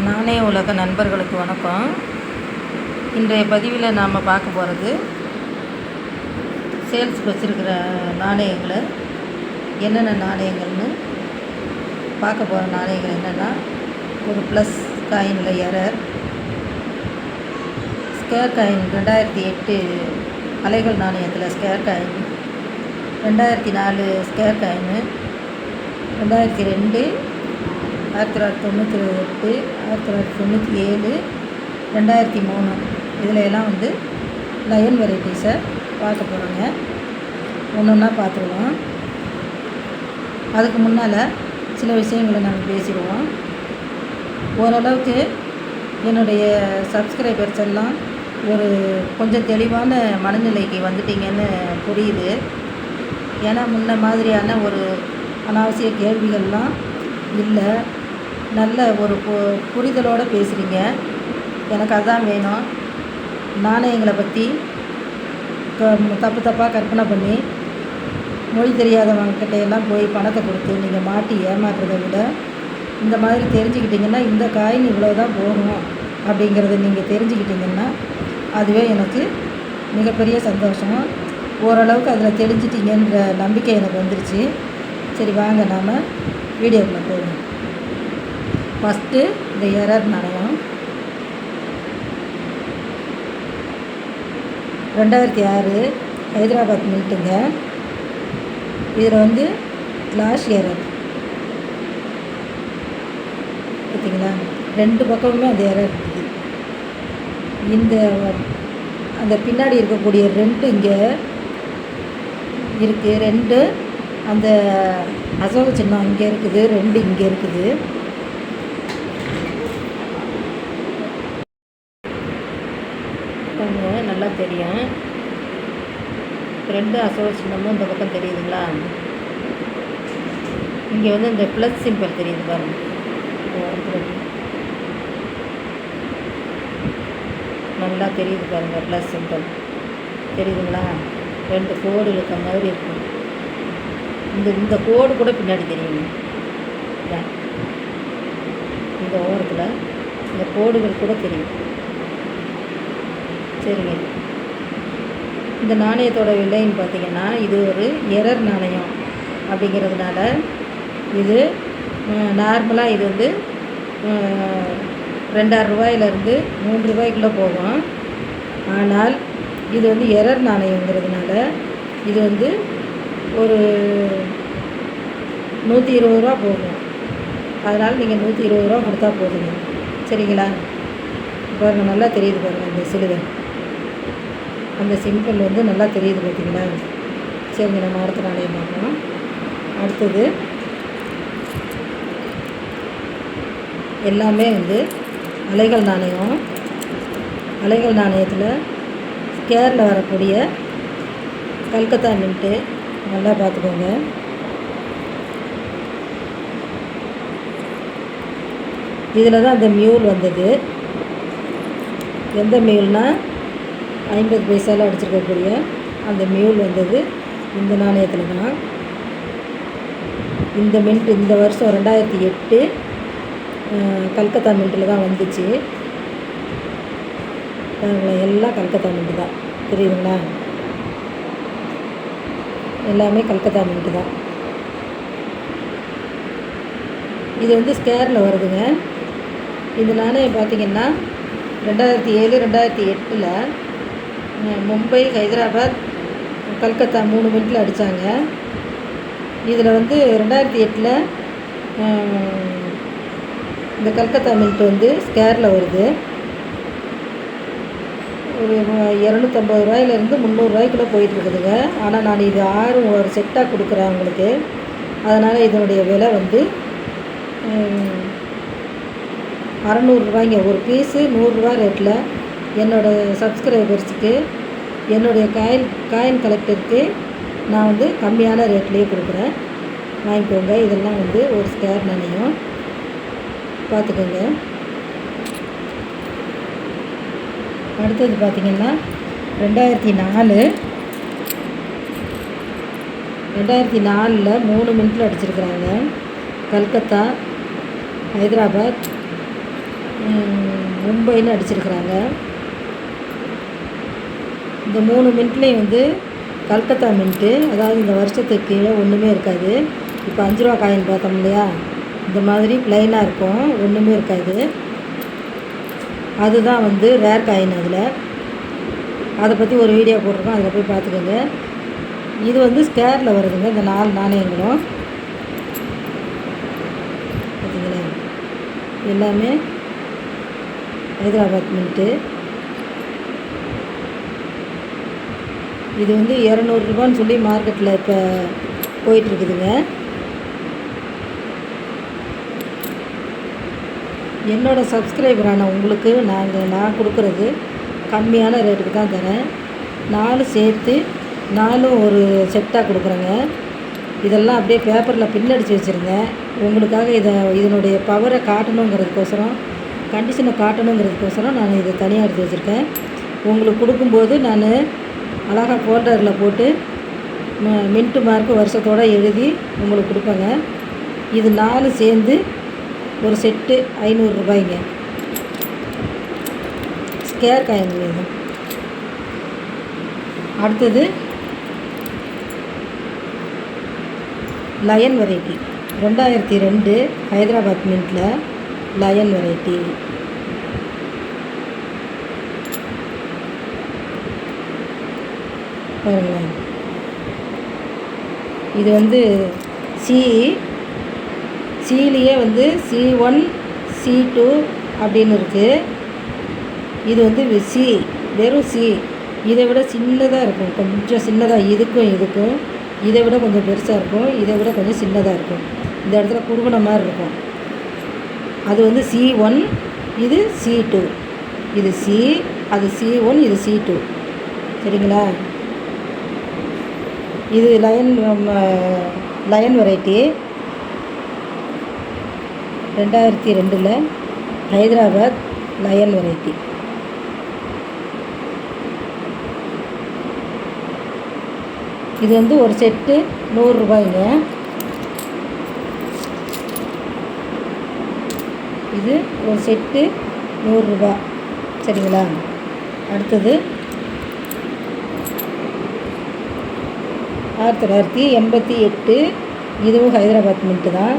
நாணய உலக நண்பர்களுக்கு வணக்கம். இன்றைய பதிவில் நாம் பார்க்க போகிறது சேல்ஸ் வச்சுருக்கிற நாணயங்களை என்னென்ன நாணயங்கள்னு பார்க்க போகிற நாணயங்கள் என்னென்னா ஒரு ப்ளஸ் காயினில் எரர் ஸ்கேர் காயின் ரெண்டாயிரத்தி எட்டு அலைகள் நாணயத்தில் ஸ்கேர் காயின் ரெண்டாயிரத்தி நாலு ஸ்கேர் காயினு ரெண்டாயிரத்தி ரெண்டு ஆயிரத்தி தொள்ளாயிரத்தி தொண்ணூற்றி எட்டு ஆயிரத்தி தொள்ளாயிரத்தி தொண்ணூற்றி ஏழு ரெண்டாயிரத்தி மூணு. இதில் எல்லாம் வந்து லயன் வெரைட்டிஸை பார்க்க போகிறோங்க ஒன்று ஒன்றா பார்த்துருவோம். அதுக்கு முன்னால் சில விஷயங்களை நாங்கள் பேசிடுவோம். ஓரளவுக்கு என்னுடைய சப்ஸ்கிரைபர்ஸ் எல்லாம் ஒரு கொஞ்சம் தெளிவான மனநிலைக்கு வந்துட்டீங்கன்னு புரியுது. ஏன்னா முன்ன மாதிரியான ஒரு அனாவசிய கேள்விகள்லாம் இல்லை. நல்ல ஒரு பு புரிதலோடு பேசுகிறீங்க எனக்கு அதான் வேணும். நாணயங்களை பற்றி தப்பு தப்பாக கற்பனை பண்ணி மொழி தெரியாதவங்கக்கிட்ட எல்லாம் போய் பணத்தை கொடுத்து நீங்கள் மாட்டி ஏமாற்றுறதை விட இந்த மாதிரி தெரிஞ்சுக்கிட்டிங்கன்னா இந்த காயின் இவ்வளோ தான் போகும் அப்படிங்கிறத நீங்கள் தெரிஞ்சுக்கிட்டிங்கன்னா அதுவே எனக்கு மிகப்பெரிய சந்தோஷம். ஓரளவுக்கு அதில் தெரிஞ்சிட்டிங்கன்ற நம்பிக்கை எனக்கு வந்துருச்சு. சரி வாங்க நாம் வீடியோக்குள்ளே போகணும் ஃபஸ்ட்டு இந்த எரர் நாணயம் ரெண்டாயிரத்தி ஆறு ஹைதராபாத் மில்ட்டுங்க இதில் வந்து கிளாஸ் எரர் பார்த்தீங்களா ரெண்டு பக்கமுமே அந்த எரர் இருக்குது. இந்த அந்த பின்னாடி இருக்கக்கூடிய ரெண்டு இங்கே இருக்குது ரெண்டு அந்த அசோக சின்னம் இங்கே இருக்குது. ரெண்டு இங்கே இருக்குது பாருங்க நல்லா தெரியும். ரெண்டு அசோக சின்னமும் இந்த பக்கம் தெரியுதுங்களா? இங்கே வந்து இந்த ப்ளஸ் சிம்பிள் தெரியுது பாருங்க. நல்லா தெரியுது பாருங்க ப்ளஸ் சிம்பிள் தெரியுதுங்களா? ரெண்டு கோடு இருக்க மாதிரி இருக்கும். இந்த இந்த கோடு கூட பின்னாடி தெரியுங்க இந்த ஓரத்தில் இந்த கோடுகள் கூட தெரியும். சரிங்க. இந்த நாணயத்தோட விலைன்னு பார்த்தீங்கன்னா இது ஒரு எரர் நாணயம் அப்படிங்கிறதுனால இது நார்மலாக இது வந்து ரெண்டாயிரம் ரூபாயிலேருந்து மூன்று ரூபாய்க்குள்ளே போகும். ஆனால் இது வந்து எரர் நாணயங்கிறதுனால இது வந்து ஒரு நூற்றி இருபது ரூபா போகும். அதனால் நீங்கள் நூற்றி இருபது ரூபா கொடுத்தா போதுங்க. சரிங்களா? பாருங்கள் நல்லா தெரியுது பாருங்கள் இந்த சிலுவை. அந்த சிம்பிள் வந்து நல்லா தெரியுது பார்த்தீங்களா சரிங்க நம்ம அடுத்த நாணயம் பார்க்கலாம். அடுத்தது எல்லாமே வந்து அலைகள் நாணயம். அலைகள் நாணயத்தில் ஸ்கேரில் வரக்கூடிய கல்கத்தா மின்ட்டு நல்லா பார்த்துக்கோங்க. இதில் தான் அந்த மியூல் வந்தது. எந்த மியூல்னால் ஐம்பது பைசாவில் அடிச்சிருக்கக்கூடிய அந்த மியூல் வந்தது. இந்த நாணயத்தில் தான். இந்த மின்ட் இந்த வருஷம் ரெண்டாயிரத்தி எட்டு கல்கத்தா மின்ட்டில் தான் வந்துச்சு. எல்லாம் கல்கத்தா மின்ட்டு தான். தெரியுதுங்களா? எல்லாமே கல்கத்தா மின்ட்டு தான். இது வந்து ஸ்கேரில் வருதுங்க. இந்த நாணயம் பார்த்தீங்கன்னா ரெண்டாயிரத்தி ஏழு ரெண்டாயிரத்தி எட்டில் மும்பை ஹைதராபாத் கல்கத்தா மூணு மினிட்டில் அடித்தாங்க இதில் வந்து ரெண்டாயிரத்தி எட்டில் இந்த கல்கத்தா மின்ட் வந்து ஸ்கேரில் வருது. ஒரு இரநூத்தம்பது ரூபாயிலேருந்து முந்நூறுரூவாய்க்குள்ளே போயிட்டுருக்குதுங்க ஆனால் நான் இது ஆறு ஒரு செட்டாக கொடுக்குறேன் உங்களுக்கு அதனால் இதனுடைய விலை வந்து அறநூறுரூவாய்ங்க ஒரு பீஸு நூறுரூவா ரேட்டில் என்னோடய சப்ஸ்கிரைபர்ஸுக்கு என்னுடைய காயின் காயின் கலெக்டருக்கு நான் வந்து கம்மியான ரேட்லேயே கொடுக்குறேன். வாங்கிக்கோங்க. இதெல்லாம் வந்து ஒரு ஸ்கேர் நினையும் பார்த்துக்கோங்க. அடுத்தது பார்த்திங்கன்னா ரெண்டாயிரத்தி நாலு. ரெண்டாயிரத்தி நாலில் மூணு மினிட்டில் அடிச்சிருக்கிறாங்க. கல்கத்தா ஹைதராபாத் மும்பைன்னு அடிச்சிருக்கிறாங்க. இந்த மூணு மின்ட்லேயும் வந்து கல்கத்தா மின்ட்டு. அதாவது இந்த வருஷத்துக்கு கீழே ஒன்றுமே இருக்காது. இப்போ அஞ்சு ரூபா காயின் பார்த்தோம் இல்லையா? இந்த மாதிரி ப்ளைனாக இருக்கும். ஒன்றுமே இருக்காது. அதுதான் வந்து ரேர் காயின் அதில். அதை பற்றி ஒரு வீடியோ போட்டிருக்கோம். அதில் போய் பார்த்துக்கோங்க. இது வந்து ஸ்கேரில் வருதுங்க. இந்த நாலு நாணயங்களும். பார்த்தீங்களா எல்லாமே ஹைதராபாத் மின்ட்டு. இது வந்து இரநூறுபான்னு சொல்லி மார்க்கெட்டில் இப்போ போயிட்டுருக்குதுங்க. என்னோடய சப்ஸ்கிரைபரான உங்களுக்கு நாங்கள் நான் கொடுக்குறது கம்மியான ரேட்டுக்கு தான் தரேன். நாலு சேர்த்து நாலும் ஒரு செட்டாக கொடுக்குறேங்க. இதெல்லாம் அப்படியே பேப்பரில் பின்னடிச்சு வச்சுருந்தேன் உங்களுக்காக இதை இதனுடைய பவரை காட்டணுங்கிறதுக்கோசரம் கண்டிஷனை காட்டணுங்கிறதுக்கோசரம் நான் இதை தனியாக எடுத்து வச்சுருக்கேன். உங்களுக்கு கொடுக்கும்போது நான் அழகாக ஃபோல்டரில் போட்டு ம- மின்ட்டு மார்க்கு வருஷத்தோடு எழுதி உங்களுக்கு கொடுப்பேங்க. இது நாலு சேர்ந்து ஒரு செட்டு ஐநூறுரூபாய்ங்க ஸ்கேர் காயின் இது. அடுத்தது லயன் வெரைட்டி ரெண்டாயிரத்தி ரெண்டு ஹைதராபாத் மின்ட்டில் லயன் வெரைட்டி பாருங்களேன். இது வந்து சி சிலேயே வந்து சி ஒன் சி டூ அப்படின்னு இருக்குது இது வந்து சி வெறும் சி இதை விட சின்னதாக இருக்கும். கொஞ்சம் சின்னதாக இதுக்கும் இதுக்கும். இதை விட கொஞ்சம் பெருசாக இருக்கும். இதை விட கொஞ்சம் சின்னதாக இருக்கும். இந்த இடத்துல குறுகுன மாதிரி இருக்கும். அது வந்து சி ஒன் இது சி டூ இது சி அது சி ஒன் இது சி டூ சரிங்களா? இது லயன் லயன் வெரைட்டி ரெண்டாயிரத்தி ரெண்டில் ஹைதராபாத் லயன் வெரைட்டி இது வந்து ஒரு செட்டு நூறுரூபாய்ங்க இது ஒரு செட்டு நூறுரூபா சரிங்களா? அடுத்தது ஆயிரத்தி தொள்ளாயிரத்தி எண்பத்தி எட்டு இதுவும் ஹைதராபாத் மின்ட்டு தான்.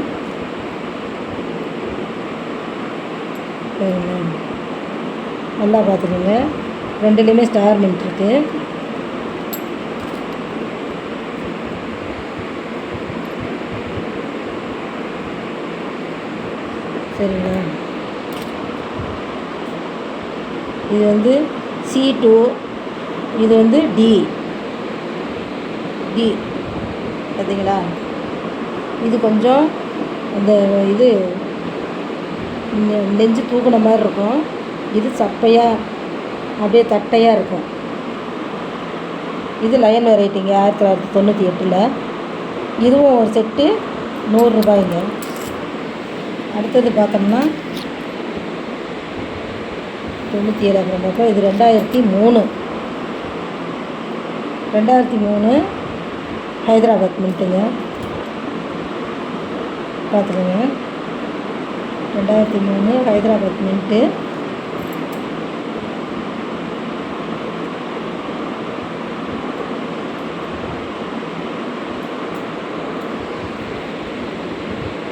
நல்லா பார்த்துக்கோங்க. ரெண்டுலேயுமே ஸ்டார் மின்ட் இருக்குது சரிங்களா? இது வந்து சி டூ இது வந்து டி டி பார்த்தீங்களா? இது கொஞ்சம் அந்த இது நெஞ்சு தூக்குன மாதிரி இருக்கும். இது சப்பையாக அப்படியே தட்டையாக இருக்கும். இது லயன் வெரைட்டிங்க ஆயிரத்தி தொள்ளாயிரத்தி தொண்ணூற்றி எட்டில். இதுவும் ஒரு செட்டு நூறுரூபாய்ங்க அடுத்தது பார்த்தோம்னா தொண்ணூற்றி ஏழு அப்புறம் பார்ப்போம் இது ரெண்டாயிரத்தி மூணு. ரெண்டாயிரத்தி மூணு ஹைதராபாத் மின்ட்டுங்க பார்த்துக்கோங்க. ரெண்டாயிரத்தி மூணு ஹைதராபாத் மின்ட்டு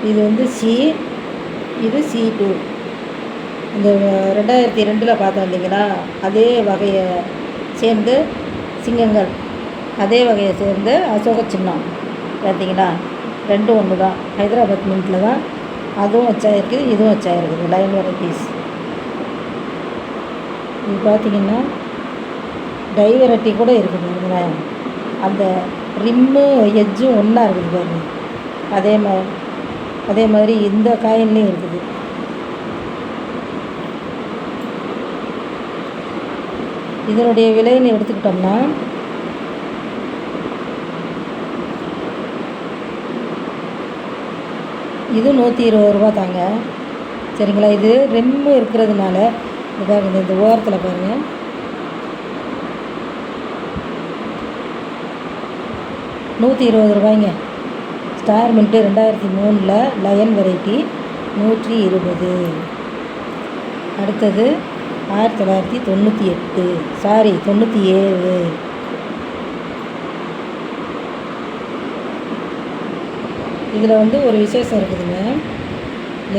இது வந்து சி இது சி டூ இந்த ரெண்டாயிரத்தி ரெண்டில் பார்த்தோம் இல்லைங்களா? அதே வகையை சேர்ந்து சிங்கங்கள். அதே வகையை சேர்ந்த அசோக சின்னம். பார்த்தீங்களா ரெண்டும் ஒன்று தான் ஹைதராபாத் மின்ட்டில் தான். அதுவும் வச்சாயிருக்குது இதுவும் வச்சாயிருக்குது லைன் வெரைட்டிஸ் இது பார்த்தீங்கன்னா டை வெரைட்டி கூட இருக்குது பாருங்களேன். அந்த ரிம்மு எஜ்ஜும் ஒன்றா இருக்குது பாருங்க. அதே மாதிரி அதே மாதிரி இந்த காயின்லேயும் இருக்குது. இதனுடைய விலைன்னு எடுத்துக்கிட்டோம்னா இது நூற்றி இருபது ரூபா தாங்க. சரிங்களா? இது ரெம்மு இருக்கிறதுனால இது பாருங்க இந்த ஓரத்தில் பாருங்கள் நூற்றி இருபது ரூபாய்ங்க. ஸ்டார் மின்ட்டு ரெண்டாயிரத்தி மூணில் லயன் வெரைட்டி நூற்றி இருபது. அடுத்தது ஆயிரத்தி தொள்ளாயிரத்தி தொண்ணூற்றி எட்டு. சாரி தொண்ணூற்றி ஏழு. இதில் வந்து ஒரு விசேஷம் இருக்குதுங்க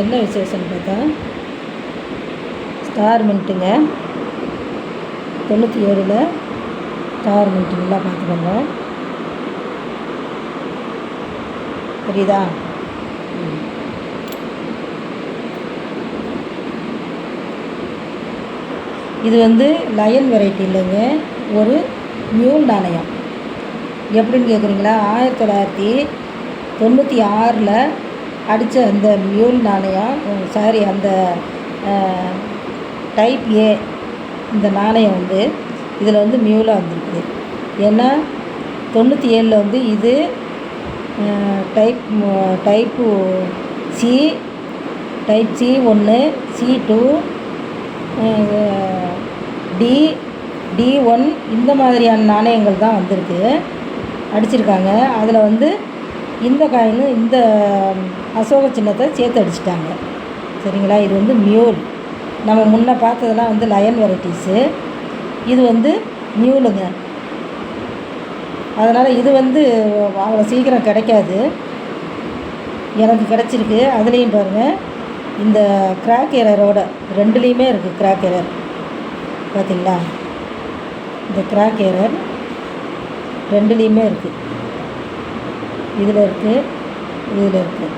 என்ன விசேஷம்னு பார்த்தா ஸ்டார் மின்ட்டுங்க தொண்ணூற்றி ஏழில் ஸ்டார் மின்ட்டு நல்லா பார்த்துக்கோங்க. புரியுதா? இது வந்து லயன் வெரைட்டி இல்லைங்க. ஒரு மியூல் நாணயம் எப்படின்னு கேட்குறீங்களா? ஆயிரத்தி தொள்ளாயிரத்தி தொண்ணூற்றி ஆறில் அடித்த அந்த மியூல் நாணயம் சாரி அந்த டைப் ஏ இந்த நாணயம் வந்து இதில் வந்து மியூலாக வந்திருக்குது ஏன்னா தொண்ணூற்றி ஏழில் வந்து இது type type C type C ஒன்று C two D D one இந்த மாதிரியான நாணயங்கள் தான் வந்திருக்கு. அடிச்சிருக்காங்க. அதில் வந்து இந்த காயினும் இந்த அசோக சின்னத்தை சேர்த்து அடிச்சிட்டாங்க. சரிங்களா? இது வந்து மியூல். நம்ம முன்னே பார்த்ததெல்லாம் வந்து லயன் வெரைட்டிஸு இது வந்து மியூலுங்க. அதனால் இது வந்து அவ்வளோ சீக்கிரம் கிடைக்காது. எனக்கு கிடச்சிருக்கு. அதுலேயும் பாருங்கள் இந்த கிராக் எரரோட ரெண்டுலேயுமே இருக்குது கிராக் எரர் பார்த்திங்களா இந்த கிராக் எரர் ரெண்டுலேயுமே இருக்குது இதில் இருக்குது இதில் இருக்குது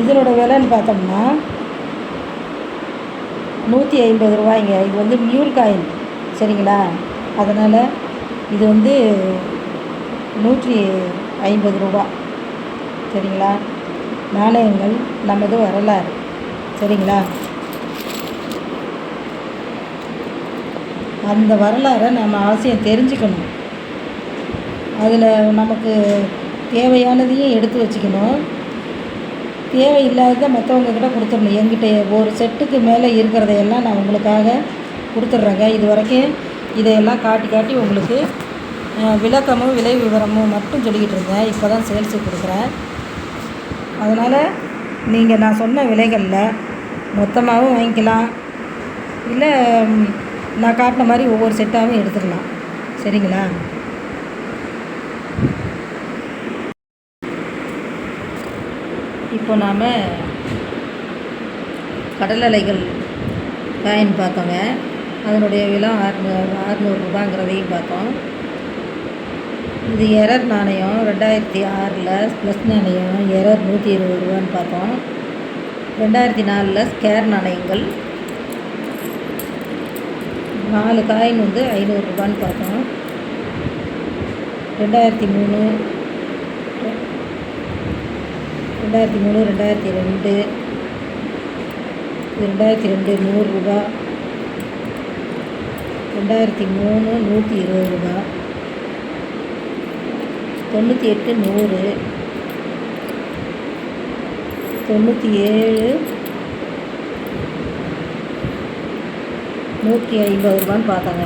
இதனோட விலைன்னு பார்த்தோம்னா நூற்றி ஐம்பது ரூபாய்ங்க. இது வந்து மியூல் காயின் சரிங்களா? அதனால் இது வந்து நூற்றி ஐம்பது ரூபா. சரிங்களா? நாணயங்கள் நமது வரலாறு. சரிங்களா? அந்த வரலாறை நம்ம அவசியம் தெரிஞ்சுக்கணும். அதில் நமக்கு தேவையானதையும் எடுத்து வச்சுக்கணும். தேவையில்லாததை மற்றவங்கக்கிட்ட கொடுத்துடணும். என்கிட்ட ஒரு செட்டுக்கு மேலே இருக்கிறதையெல்லாம் நான் உங்களுக்காக கொடுத்துட்றேங்க. இது வரைக்கும் இதையெல்லாம் காட்டி காட்டி உங்களுக்கு விளக்கமும் விலை விவரமும் மட்டும் சொல்லிக்கிட்டு இருந்தேன். இப்போ தான் சேல்ஸுக்கு கொடுக்குறேன். அதனால் நீங்கள் நான் சொன்ன விலைகளில் மொத்தமாகவும் வாங்கிக்கலாம். இல்லை நான் காட்டின மாதிரி ஒவ்வொரு செட்டாகவும் எடுத்துக்கலாம். சரிங்களா? இப்போ நாம் கடல் அலைகள் காயின் பார்த்தோங்க. அதனுடைய விலை அறுநூறு அறுநூறுபாங்கிறதையும் பார்த்தோம். இது எரர் நாணயம் ரெண்டாயிரத்தி ஆறில் ப்ளஸ் நாணயம் எரர் நூற்றி இருபது ரூபான்னு பார்த்தோம். ரெண்டாயிரத்தி நாலில் ஸ்கேர் நாணயங்கள். நாலு காயின் வந்து ஐநூறுரூபான்னு பார்த்தோம். ரெண்டாயிரத்தி மூணு ரெண்டாயிரத்தி மூணு ரெண்டாயிரத்தி ரெண்டு ரெண்டாயிரத்தி ரெண்டு நூறுரூபா ரெண்டாயிரத்தி மூணு நூற்றி இருபது ரூபா. தொண்ணூற்றி எட்டு நூறு. தொண்ணூற்றி ஏழு. நூற்றி ஐம்பது ரூபான்னு பார்த்தோங்க.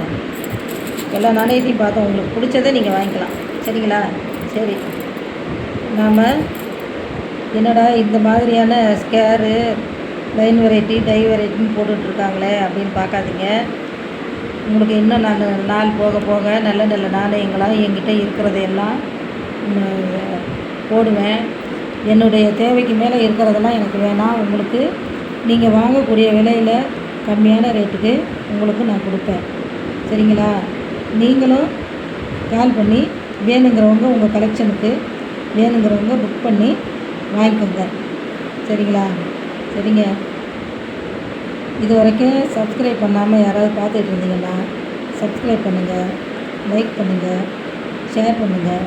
எல்லா நாணயத்தையும் பார்த்தோம். உங்களுக்கு பிடிச்சதை நீங்கள் வாங்கிக்கலாம். சரிங்களா? சரி. நாம் என்னடா இந்த மாதிரியான ஸ்கேரு லைன் வெரைட்டி டை வெரைட்டின்னு போட்டுட்ருக்காங்களே அப்படின்னு பார்க்காதீங்க. உங்களுக்கு இன்னும் நான் நாள் போக போக நல்ல நல்ல நாணயங்களாக என்கிட்ட இருக்கிறதையெல்லாம் எல்லாம் போடுவேன். என்னுடைய தேவைக்கு மேலே இருக்கிறதெல்லாம் எனக்கு வேணாம். உங்களுக்கு நீங்கள் வாங்கக்கூடிய விலையில் கம்மியான ரேட்டுக்கு உங்களுக்கு நான் கொடுப்பேன். சரிங்களா? நீங்களும் கால் பண்ணி வேணுங்கிறவங்க உங்கள் கலெக்ஷனுக்கு வேணுங்கிறவங்க புக் பண்ணி வாங்கிக்கோங்க. சரிங்களா? சரிங்க. இது வரைக்கும் சப்ஸ்கிரைப் பண்ணாமல் யாராவது பார்த்துட்டு இருந்தீங்கன்னா சப்ஸ்கிரைப் பண்ணுங்கள் லைக் பண்ணுங்கள் ஷேர் பண்ணுங்கள்